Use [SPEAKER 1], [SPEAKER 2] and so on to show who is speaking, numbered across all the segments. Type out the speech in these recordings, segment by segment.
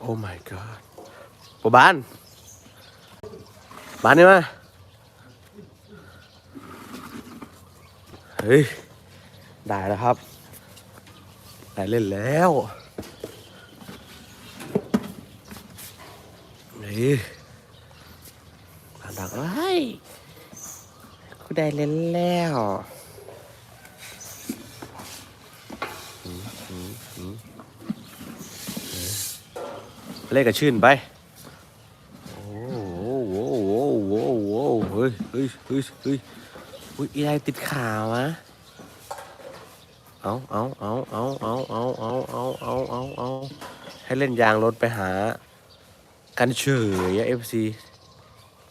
[SPEAKER 1] โอ้ my god ปบ้านบ้านนี่มาเฮ้ย ได้แล้วครับ ได้เล่นแล้วนี่บ้านดักไว้กูได้เล่นแล้วอืมอืมอืมเออ เล่นกับชื่นไปโอ้โหโอ้โหโอ้โหโอ้โหเฮ้ยเฮ้ยเฮ้ยเฮ้ยอุ้ยอะไรติดขาวะเอาเอาเอาเอาเอาเอาเอาเอาเอาเอาเอาให้เล่นยางรถไปหา กันเฉยเอฟซี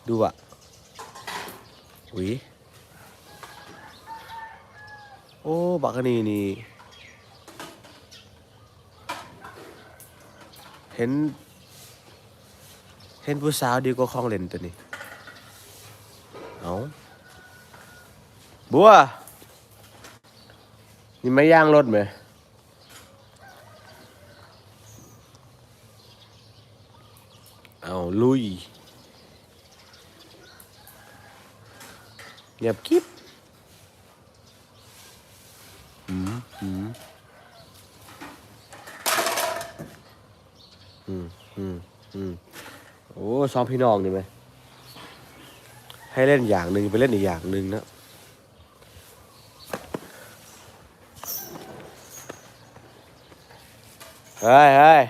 [SPEAKER 1] ดูอะหวิโอ้บักอันนี่นี่เห็น เห็นผู้สาวดีกว่าของเล่นตัวนี้ เอาบัว นี่ไม่ย่างรถไหมเอาลุยเงียบกิ๊บอืมอืมอืมอืมอืม โอ้ซ้อมพี่น้องนี่ไหมให้เล่นอย่างหนึ่งไปเล่นอีกอย่างหนึ่งนะเฮ้ยเฮ้ย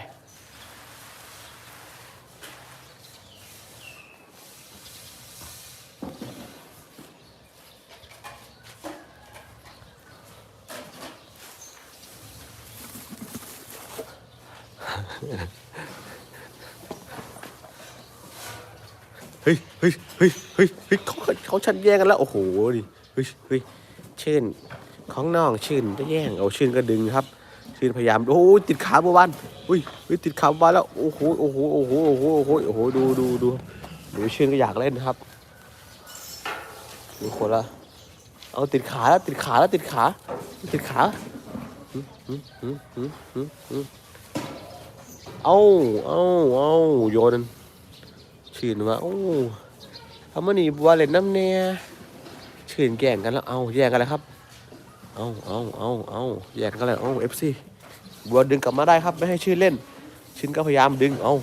[SPEAKER 1] ฮ้ยเฮ้ยเฮ้ยเฮ้ยเฮ้ยเขาเขาชันแย่งกันแล้วโอ้โหดิเฮ้ยเฮ้ยชื่นของน้องชื่นจะแย่งเอาชื่นก็ดึงครับ ชื่นพยายามโอ้ยติดขาบัวบานอุ้ยเฮ้ยติดขาบัวบานแล้วโอ้โหโอ้โหโอ้โหโอ้โหโอ้โหโอ้โหดูดูดูดูชื่นก็อยากเล่นครับดูคนละเอาติดขาแล้วติดขาแล้วติดขา ติดขาเอาเอาเอาโยน ชื่นว่าโอ้ทำมันนี่บัวเล่นน้ำเนี่ยชื่นแก่งกันแล้วเอาแย่งกันแล้วครับ เอาเอาเอาเอาแย่งกันแล้วเอาเอฟซีบัวดึงกลับมาได้ครับไม่ให้ชื่นเล่น ชื่นก็พยายามดึงเอา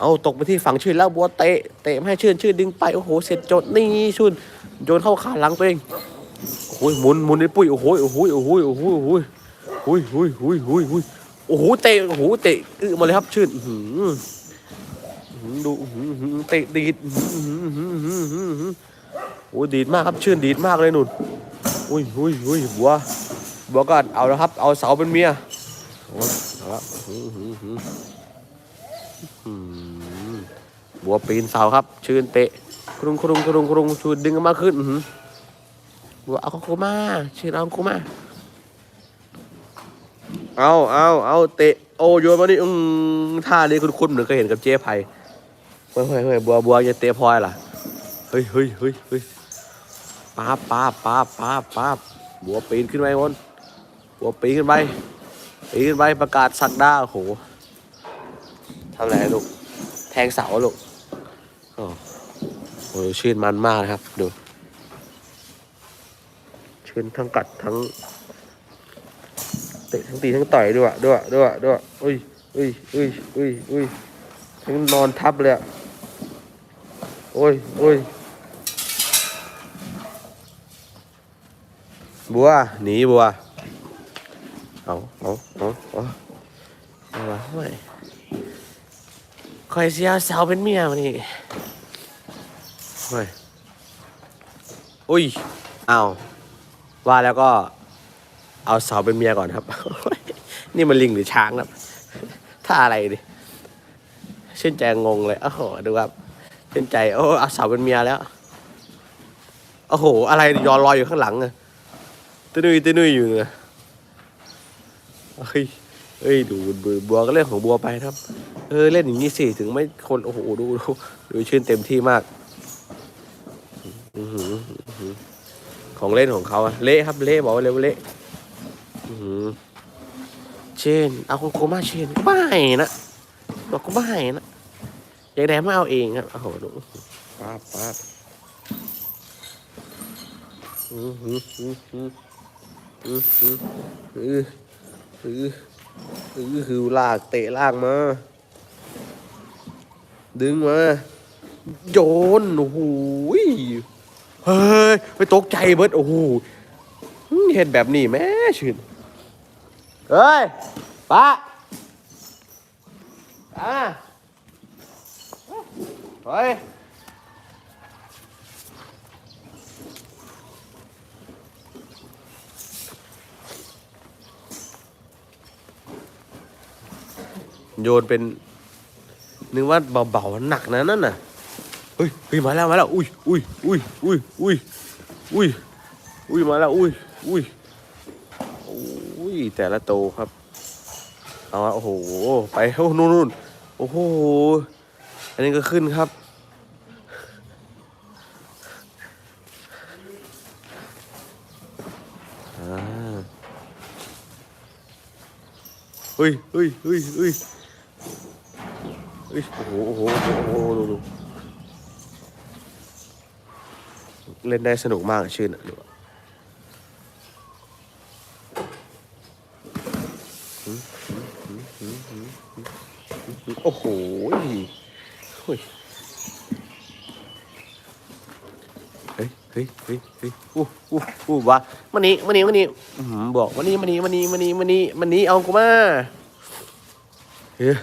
[SPEAKER 1] เอาตกไปที่ฝั่งชื่นแล้วบัวเตะเตะไม่ให้ชื่นชื่นดึงไปโอ้โหเสร็จจดนี่ชื่นโยนเข้าขาหลังตัวเองโอ้โหมุนหมุนไอ้ปุ้ยโอ้โหโอ้โหโอ้โหโอ้โหโอ้โหโอ้ยโอ้ยโอ้ยโอ้โอ้ยโอ้โหเตะโอ้โหเตะอึมาเลยครับชื่นอื ดูเตะดีดอื้อหืออื้อหืออื้อหืออื้อหือโอ้ยดีดมากครับชื่นดีดมากเลยหนุนอุ้ยอุ้ยอุ้ยบัวบัวก็เอาแล้วครับ เอาเสาเป็นเมียเอาละบัวปีนเสาครับ ชื่นเตะครุงครุงครุงครุงชูดึงออกมาขึ้นบัวเอาของกูมาชื่อเอาของกูมาเอาเอาเอาเตะโอโยนมานี่อืมท่านี้คุณคุณเหมือนเคยเห็นกับเจ๊ไผ่ ฮ้ยเฮ้ยเฮ้ยบัวบัวจะเตะพลอยล่ะเฮ้ยเฮ้ยเฮ้ยเฮ้ยป้าป้าป้าป้าป้าบัวปีนขึ้นไปบนบัวปีนขึ้นไปปีนขึ้นไปประกาศสักดาโอ้โหทำอะไรลูกแทงเสาลูกโอ้โหชื่นมันมากนะครับดูชื่นทั้งกัดทั้งเตะทั้งตีทั้งต่อยด้วยด้วยด้วยด้วยอุ้ยอุ้ยอุ้ยอุ้ยอุ้ยทั้งนอนทับเลยอะ โอ้ยโอ้ยบัวหนีบัวเอาเอาเอาเอาเอาวะเฮ้ยคอยเสียสาวเป็นเมียมันนี่เฮ้ยอุ้ยเอาว่าแล้วก็เอาเสาเป็นเมียก่อนครับ นี่มันลิงหรือช้างครับถ้าอะไรดิเช่นใจงงเลยโอ้โหดูครับ เช่นใจโอ้อาสาวเป็นเมียแล้วโอ้โห อะไรยอลอยอยู่ข้างหลังอะตื้นุยตื้นุยอยู่เนยเฮ้ยเฮ้ยดูบัวก็เล่นของบัวไปครับ เออเล่นอย่างนี้สิถึงไม่คนโอ้โหดูดูดูชื่นเต็มที่มากอือหืออือหือของเล่นของเขาอะเละครับเละบอกว่าเละอื้อหือเชนเอาของโคมาเชนก็ไม่นะบอกก็ไม่นะ ยากได้มาเอาเองครับโอ้โหดูป้าป้าอือหือหือหืออือหืออืออืออือคือลากเตะลากมา ดึงมาโยนโอ้โหเฮ้ยไปตกใจเบิดโอ้โหเห็นแบบนี้แม่ชื่นเฮ้ยป้าอ่า เฮ้ยโยนเป็น นึกว่าเบาๆหนักนะนั่นน่ะเฮ้ยเฮ้ยมาแล้วมาแล้วอุ้ยอุ้ยอุ้ยอุ้ยอุ้ยอุ้ยอุ้ยมาแล้วอุ้ยอุ้ยอุ้ยแต่ละโตครับเอาโอ้โห ไปโอ้นู่นนู่นโอ้โห อันนี้ก็ขึ้นครับอ่าเฮ้ยเฮ้ยเฮ้ยเฮ้ยเฮ้ยโอ้โห โอ้โห โอ้โห ดูดูเล่นได้สนุกมากชื่นอะดูอะหืมหืมหืมหืมหืมหืมโอ้โหเฮ้ย เฮ้ยเฮ้ยเฮ้ยเฮ้ยอู้อู้อู้วะมันนี้มันนี้มันนี้อื้อหือบอกมันนี้มันนี้มันนี้มันนี้มันนี้มันนี้เอากูมาเฮ้ย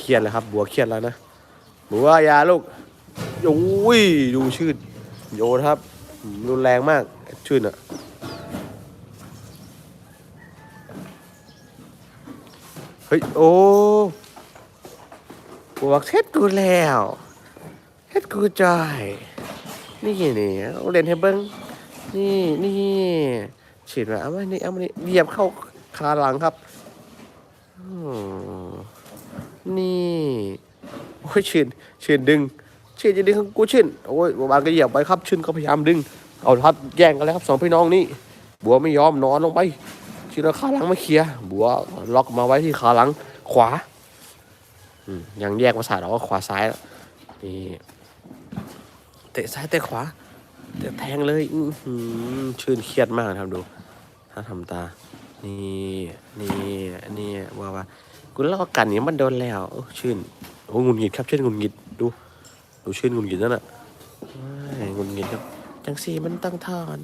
[SPEAKER 1] เครียดแล้วครับ บัวเครียดแล้วนะบัวอยาลูกโอ้ยดูชื่นโยนครับอืมรุนแรงมากชื่นอะเฮ้ยโอ้บัวเท็ดกูแล้วเท็ดกูจอย นี่นี่เอาเล่นให้เบิ้งนี่นี่ฉีดมาเอามานี่เอามานี่เหยียบเข้าขาหลังครับนี่โอ้ยชื่นชื่นดึงชื่นจะดึงของกูชื่นโอ้ยบานก็เหยียบไปครับชื่นก็พยายามดึง เอาครับแย่งกันแล้วครับสองพี่น้องนี่บัวไม่ยอมนอนลงไปชื่นเอาขาหลังมาเคลียร์บัวล็อกมาไว้ที่ขาหลังขวาอืยังแยกประสาทออกว่าขวาซ้ายแล้วนี่ เตะซ้ายเตะขวาเตะแทงเลยอืชื่นเครียดมากนะครับดูถ้าทำตา นี่นี่นี่ว่าว่ากูเล่ากันนี้มันโดนแล้วชื่นโอ้งุนงิดครับชื่นงุนงิดดูดูชื่นงุนงิดนั่นน่ะงุนงิดครับจังสีมันต้องถอน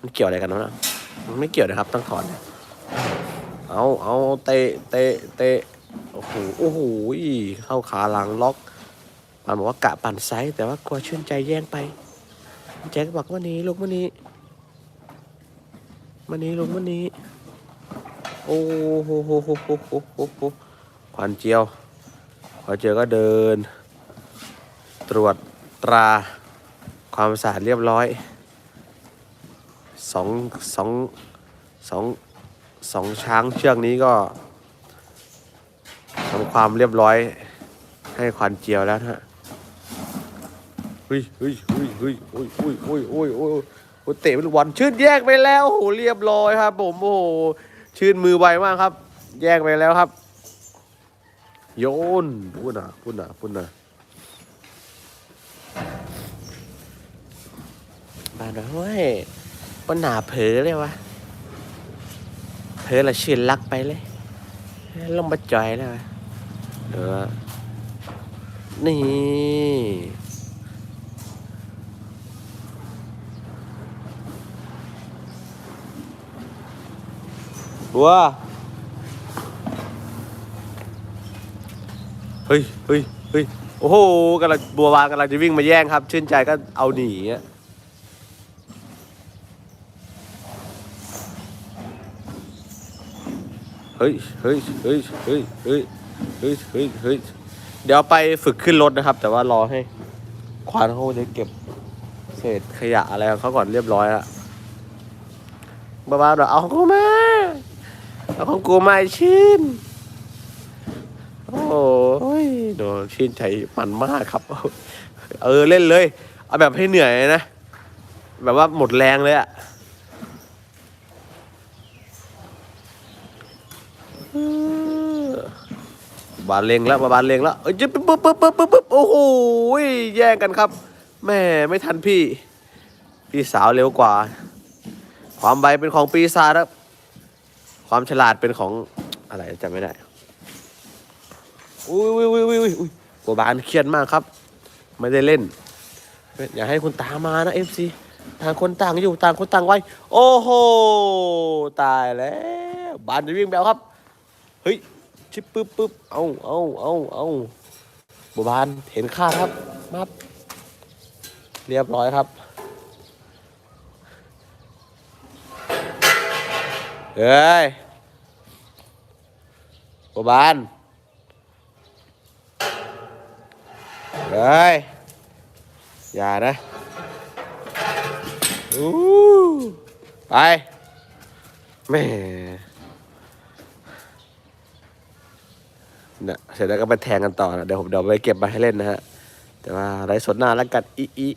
[SPEAKER 1] มันเกี่ยวอะไรกันนะมันไม่เกี่ยวนะครับต้องถอนเนี่ยเอาเอาเตะเตะเตะโอ้โหโอ้โหเข้าขาหลังล็อก ปานบอกว่ากะปั่นไซส์แต่ว่ากลัวชื่นใจแย่งไป แจ็คบอกว่านี้ลูกวันนี้วันนี้ลูกวันนี้ โอ้โหโหโหโหโหโหหขวัญเจียวขวัญเจียวก็เดิน ตรวจตราความสะอาดเรียบร้อยสองสองสองสองช้างเชือกนี้ก็ทำความเรียบร้อยให้ขวัญเจียวแล้วนะฮะ ฮ้ยเฮ้ยเฮ้ยเฮ้ยโอ้ยโอ้ยโอ้ยโอ้ยโอ้ยโอ้ยเตะเป็นบอลชื่นแยกไปแล้วโอ้โหเรียบร้อยครับ ผมโอ้โหชื่นมือไวมากครับ แยกไปแล้วครับ โยนพูดนะพูดนะพูดนะบ้านเราเฮ้ยปัญหาเผลอเลยวะเผลอละชื่นลักไปเลยลงมาจอยแล้ววะเออนี่ บัว เฮ้ยเฮ้ยเฮ้ยโอ้โหกำลังบัววานกำลังจะวิ่งมาแย่งครับ ชื่นใจก็เอาหนีอะเฮ้ยเฮ้ยเฮ้ยเฮ้ยเฮ้ยเฮ้ยเฮ้ยเฮ้ยเดี๋ยวไปฝึกขึ้นรถนะครับ แต่ว่ารอให้ ควานเขาจะเก็บเศษขยะอะไรของเขาก่อนเรียบร้อยล้วบ้าๆเดี๋ยวเอาเของกูมา เอาของกูมาไอ้ชื่น โอ้ยโดนชื่นใจมันมากครับ เออเล่นเลย เอาแบบให้เหนื่อยนะ แบบว่าหมดแรงเลยอะบาลเลงแล้วบาบาลเลงแล้วเอ้ยปึ๊บปึ๊บปึ๊บปึ๊บปึ๊บโอ้โหแย่งกันครับแม่ไม่ทันพี่ พี่สาวเร็วกว่า ความไวเป็นของปีศาจครับ ความฉลาดเป็นของอะไรจำไม่ได้ อุ้ยอุ้ยอุ้ยอุ้ยอุ้ยบัวบานเครียดมากครับ ไม่ได้เล่น อย่าให้คุณตามานะเอฟซีต่างคนต่างอยู่ต่างคนต่างไว้ โอ้โห ตายแล้วบานจะวิ่งแบวครับ เฮ้ย ชิปปึ๊บปึ๊บเอาเอาเอาเอาบัวบานเห็นค่าครับมับเรียบร้อยครับ เฮ้ยบัวบานเฮ้ยอย่านะอู้ไปแม่เนี่ยเสร็จแล้วก็ไปแทงกันต่อนะเดี๋ยวผมเดี๋ยวไปเก็บมาให้เล่นนะฮะ แต่ว่าไรสดหน้าแล้วกันอีอี